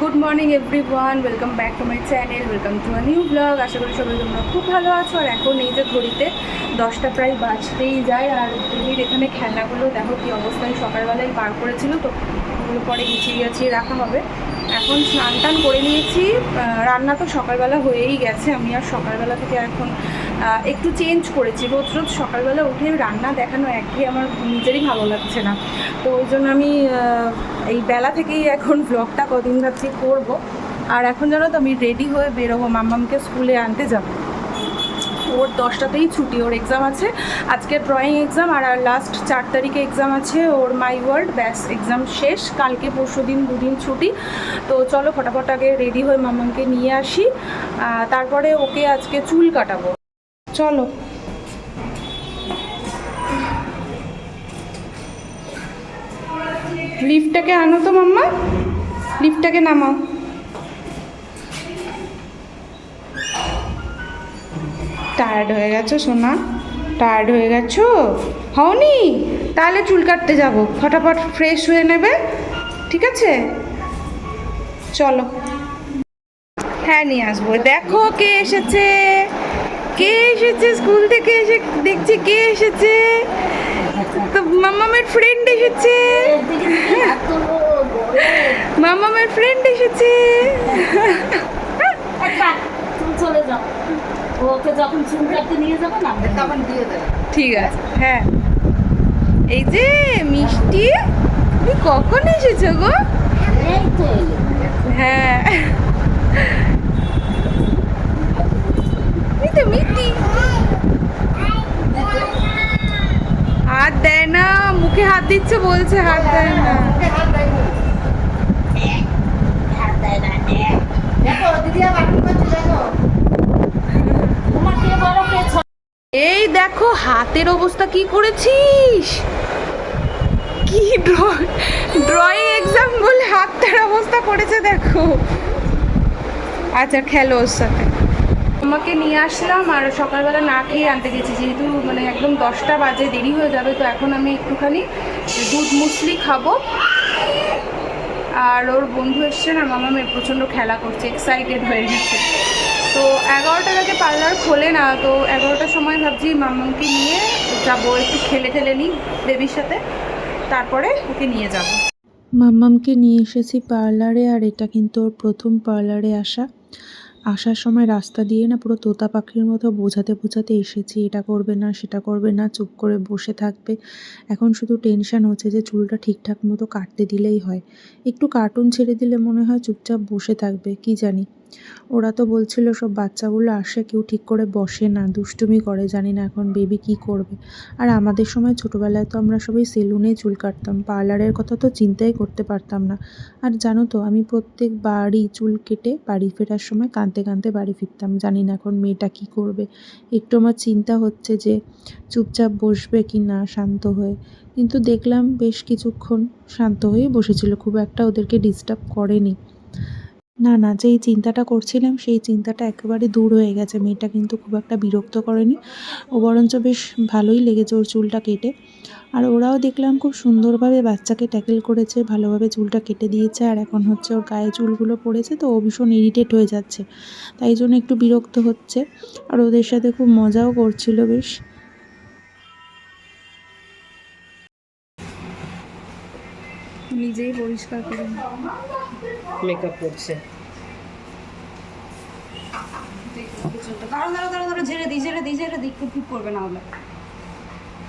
Good morning everyone welcome back to my channel welcome to a new blog আশা করি সবাই তোমরা খুব ভালো আছো। আর এখন এই যে ঘড়িতে দশটা প্রায় বাজতেই যায়। আর তুমির এখানে খেলনাগুলো দেখো কী অবস্থায় সকালবেলায় পার করেছিল, তো ওগুলো পরে গুছিয়ে গেছিয়ে রাখা হবে। এখন স্নান টান করে নিয়েছি। রান্না তো সকালবেলা হয়েই গেছে। আমি আর সকালবেলা থেকে এখন একটু চেঞ্জ করেছি। রোজ রোজ সকালবেলা উঠে রান্না দেখানো একই আমার নিজেরই ভালো লাগছে না। তো ওই জন্য আমি এই বেলা থেকেই এখন ব্লগটা কদিন ভাবছি করব। আর এখন জানো তো আমি রেডি হয়ে বেরোবো। মাম্মামকে স্কুলে আনতে যাব। ওর দশটাতেই ছুটি, ওর এক্সাম আছে। আজকে ড্রয়িং এক্সাম আর লাস্ট চার তারিখে এক্সাম আছে, ওর মাই ওয়ার্ল্ড ব্যাস এক্সাম শেষ। কালকে পরশু দিন দুদিন ছুটি। তো চলো ফটাফট আগে রেডি হয়ে মামাকে নিয়ে আসি। তারপরে ওকে আজকে চুল কাটাবো। চলো। লিফটটাকে আনো তো মাম্মা। লিফটটাকে নামাও। টায়ার্ড হয়ে গেছো, সোনা? টায়ার্ড হয়ে গেছো? হওনি? তাহলে চুল কাটতে যাব। ফটাফট ফ্রেশ হয়ে নেবে, ঠিক আছে? চলো। হ্যাঁ নিয়ে আসব। দেখো কে এসেছে। কে এসেছে? স্কুল থেকে এসে দেখছি কে এসেছে। তো মামামের ফ্রেন্ড এসেছে। মামামের ফ্রেন্ড এসেছে। চলে যাও। ওকে যখন চুল কাটতে নিয়ে যাব না তখন দিয়ে দেবে। ঠিক আছে হ্যাঁ। এই যে মিষ্টি তুমি কখন এসেছ গো? এই তো হ্যাঁ। তো মিষ্টি। হাত দেয় না মুখে হাত দিচ্ছে বলছে হাত দেয় না হাত দেয় না নে। দেখো দিদি আবার কি করছে দেখো তোমার কে বড় কে ছোট এই দেখো, হাতের অবস্থা কি করেছিস? কি ড্রয়িং এক্সাম বলে হাতটার অবস্থা করেছে, দেখো। আচ্ছা খেলো ওর সাথে। আমাকে নিয়ে আসলাম আর সকালবেলা না খেয়ে আনতে গেছি, যেহেতু মানে একদম দশটা বাজে, দেরি হয়ে যাবে, তো এখন আমি একটুখানি দুধ মুসলি খাব। আর ওর বন্ধু এসছে না, মামা মেয়ে প্রচণ্ড খেলা করছে এক্সাইটেড হয়ে গেছে। তো এগারোটার আগে পার্লার খোলে না, তো এগারোটার সময় ভাবছি মামাকে নিয়ে যাব, একটু খেলে ঠেলে নিই বেবির সাথে, তারপরে ওকে নিয়ে যাব। মাম্মামকে নিয়ে এসেছি পার্লারে, আর এটা কিন্তু ওর প্রথম পার্লারে আসা। আসার সময় রাস্তা দিয়ে না পুরো তোতা পাখির মতো বোঝাতে বোঝাতে এসেছি, এটা করবে না, সেটা করবে না, চুপ করে বসে থাকবে। এখন শুধু টেনশন হচ্ছে যে চুলটা ঠিকঠাক মতো কাটতে দিলেই হয়। একটু কার্টুন ছেড়ে দিলে মনে হয় চুপচাপ বসে থাকবে, কি জানি। ওরা তো বলছিল সব বাচ্চাগুলো আসে, কেউ ঠিক করে বসে না, দুষ্টুমি করে, জানি না এখন বেবি কি করবে। আর আমাদের সময় ছোটোবেলায় তো আমরা সবাই সেলুনে চুল কাটতাম, পার্লারের কথা তো চিন্তাই করতে পারতাম না। আর জানো তো, আমি প্রত্যেক বাড়ি চুল কেটে বাড়ি ফেরার সময় কাঁদতে কাঁদতে বাড়ি ফিরতাম, জানি না এখন মেয়েটা কি করবে। একটু আমার চিন্তা হচ্ছে যে চুপচাপ বসবে কি না, শান্ত হয়ে। কিন্তু দেখলাম বেশ কিছুক্ষণ শান্ত হয়ে বসেছিল, খুব একটা ওদেরকে ডিস্টার্ব করেনি। না না, যেই চিন্তাটা করছিলাম সেই চিন্তাটা একেবারে দূর হয়ে গেছে। মেয়েটা কিন্তু খুব একটা বিরক্ত করেনি। ও বরঞ্চ বেশ ভালোই লেগেছে ওর চুলটা কেটে। আর ওরাও দেখলাম খুব সুন্দরভাবে বাচ্চাকে ট্যাকেল করেছে, ভালোভাবে চুলটা কেটে দিয়েছে। আর এখন হচ্ছে ওর গায়ে চুলগুলো পড়েছে, তো ও ভীষণ ইরিটেট হয়ে যাচ্ছে। তাই জন্য একটু বিরক্ত হচ্ছে। আর ওদের সাথে খুব মজাও করছিল বেশ। নিজেই পরিষ্কার করে মেকআপ করছে।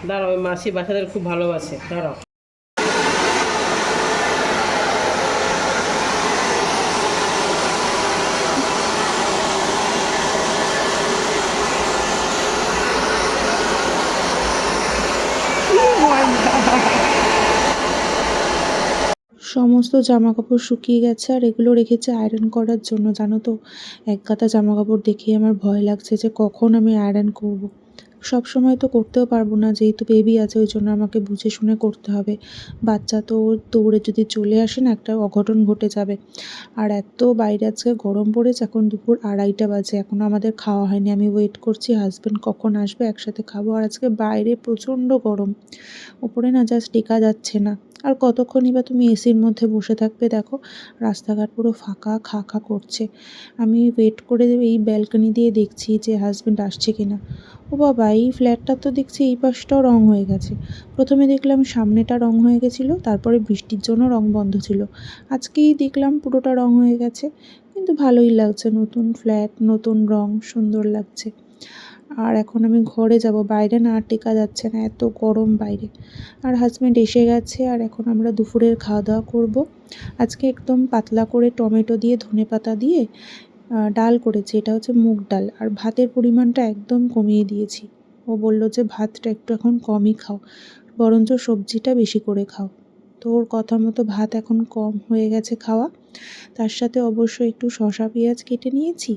দাঁড়াও ওই মাসি বাচ্চাদের খুব ভালোবাসে দাঁড়াও। সমস্ত জামা কাপড় শুকিয়ে গেছে আর এগুলো রেখেছে আয়রন করার জন্য, জানো তো? এক গাদা জামা কাপড় দেখেই আমার ভয় লাগছে যে কখন আমি আয়রন করব। সব সময় তো করতেও পারব না, যেহেতু বেবি আছে, ওই জন্য আমাকে বুঝে শুনে করতে হবে। বাচ্চা তো দৌড়ে যদি চলে আসে না, একটা অঘটন ঘটে যাবে। আর এত বাইরে আজকে গরম পড়েছে, এখন দুপুর আড়াইটা বাজে এখনও আমাদের খাওয়া হয়নি। আমি ওয়েট করছি হাজব্যান্ড কখন আসবে, একসাথে খাব। আর আজকে বাইরে প্রচণ্ড গরম। ওপরে না জাস্ট টেকা যাচ্ছে না। আর কতক্ষণই বা তুমি এসির মধ্যে বসে থাকবে দেখো, রাস্তাঘাট পুরো ফাঁকা, খা খা করছে। আমি ওয়েট করে এই ব্যালকনি দিয়ে দেখছি যে হাজব্যান্ড আসছে কিনা। ও বাবা, এই ফ্ল্যাটটা তো দেখছি এই পাশটাও রং হয়ে গেছে। প্রথমে দেখলাম সামনেটা রং হয়ে গেছিল, তারপরে বৃষ্টির জন্য রং বন্ধ ছিল। আজকেই দেখলাম পুরোটা রং হয়ে গেছে, কিন্তু ভালোই লাগছে, নতুন ফ্ল্যাট নতুন রং, সুন্দর লাগছে। আর এখন আমি ঘরে যাব। বাইরে না আর টেকা যাচ্ছে না, এত গরম বাইরে। আর হাজব্যান্ড এসে গেছে আর এখন আমরা দুপুরের খাওয়া দাওয়া করব। আজকে একদম পাতলা করে টমেটো দিয়ে, ধনে পাতা দিয়ে ডাল করেছি। এটা হচ্ছে মুগ ডাল। আর ভাতের পরিমাণটা একদম কমিয়ে দিয়েছি। ও বলল যে, ভাতটা একটু এখন কমই খাও, বরঞ্চ সবজিটা বেশি করে খাও। তো ওর কথা মতো ভাত এখন কম হয়ে গেছে খাওয়া। তার সাথে অবশ্যই একটু শসা পেঁয়াজ কেটে নিয়েছি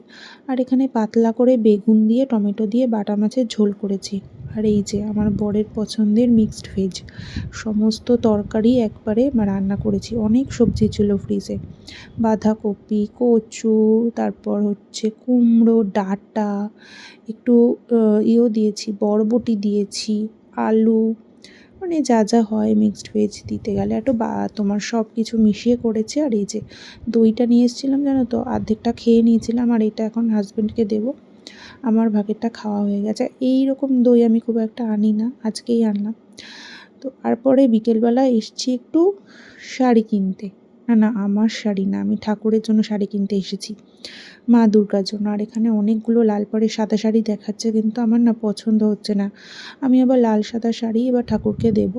আর এখানে পাতলা করে বেগুন দিয়ে, টমেটো দিয়ে বাটা মাছের ঝোল করেছি। আর এই যে আমার বরের পছন্দের মিক্সড ভেজ সমস্ত তরকারি একবারে রান্না করেছি। অনেক সবজি ছিল ফ্রিজে বাঁধাকপি কচু তারপর হচ্ছে কুমড়ো, ডাঁটা, একটু ইয়েও দিয়েছি, বরবটি দিয়েছি, আলু মানে যা যা হয় মিক্সড ভেজ দিতে গেলে একটু বা, তোমার সব কিছু মিশিয়ে করেছে। আর এই যে দইটা নিয়ে এসেছিলাম জানো তো, অর্ধেকটা খেয়ে নিয়েছিলাম আর এটা এখন হাজব্যান্ডকে দেবো। আমার ভাগেরটা খাওয়া হয়ে গেছে। এই রকম দই আমি খুব একটা আনি না, আজকেই আনলাম। তো তারপরে বিকেলবেলা এসছি একটু শাড়ি কিনতে। না না, আমার শাড়ি না, আমি ঠাকুরের জন্য শাড়ি কিনতে এসেছি। মা দুর্গার জন্য। আর এখানে অনেকগুলো লাল পরে সাদা শাড়ি দেখাচ্ছে, কিন্তু আমার না পছন্দ হচ্ছে না। আমি আবার লাল সাদা শাড়ি এবার ঠাকুরকে দেব।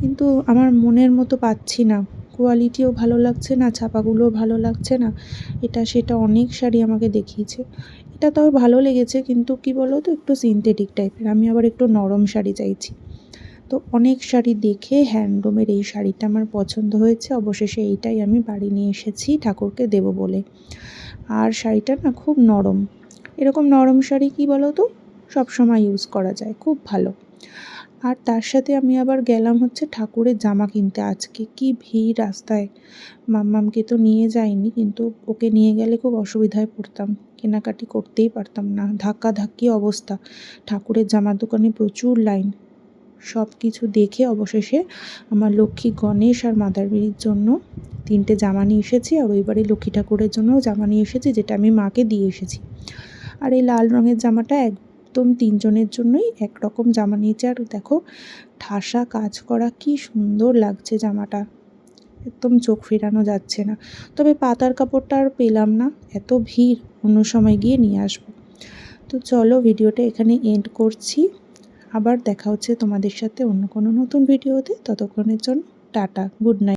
কিন্তু আমার মনের মতো পাচ্ছি না। কোয়ালিটিও ভালো লাগছে না, ছাপাগুলোও ভালো লাগছে না। এটা, সেটা অনেক শাড়ি আমাকে দেখিয়েছে। এটা তাও ভালো লেগেছে, কিন্তু কি বলো তো একটু সিনথেটিক টাইপের আমি আবার একটু নরম শাড়ি চাইছি। তো অনেক শাড়ি দেখে হ্যান্ডলুমের এই শাড়িটা আমার পছন্দ হয়েছে। অবশেষে এইটাই আমি বাড়ি নিয়ে এসেছি ঠাকুরকে দেবো বলে। আর শাড়িটা না খুব নরম। এরকম নরম শাড়ি কি বলো তো সবসময় ইউজ করা যায়, খুব ভালো। আর তার সাথে আমি আবার গেলাম হচ্ছে ঠাকুরের জামা কিনতে আজকে। কি ভিড় রাস্তায়। মাম্মামকে তো নিয়ে যাইনি, কিন্তু ওকে নিয়ে গেলে খুব অসুবিধায় পড়তাম। কেনাকাটি করতেই পারতাম না। ধাক্কা ধাক্কি অবস্থা। ঠাকুরের জামার দোকানে প্রচুর লাইন সব কিছু দেখে অবশেষে আমার লক্ষ্মী গণেশ আর মাদারবিরির জন্য তিনটে জামা নিয়ে এসেছি আর ওইবারে লক্ষ্মী ঠাকুরের জন্যও জামা নিয়ে এসেছি, যেটা আমি মাকে দিয়ে এসেছি। আর এই লাল রঙের জামাটা একদম তিনজনের জন্যই একরকম জামা নিয়েছে। আর দেখো, ঠাসা কাজ করা কি সুন্দর লাগছে জামাটা। একদম চোখ ফেরানো যাচ্ছে না। তবে পাতার কাপড়টা আর পেলাম না, এত ভিড়। অন্য সময় গিয়ে নিয়ে আসব। তো চলো, ভিডিওটা এখানে এন্ড করছি। আবার দেখা হচ্ছে তোমাদের সাথে অন্য কোনো নতুন ভিডিওতে। ততক্ষণের জন্য টাটা গুড নাইট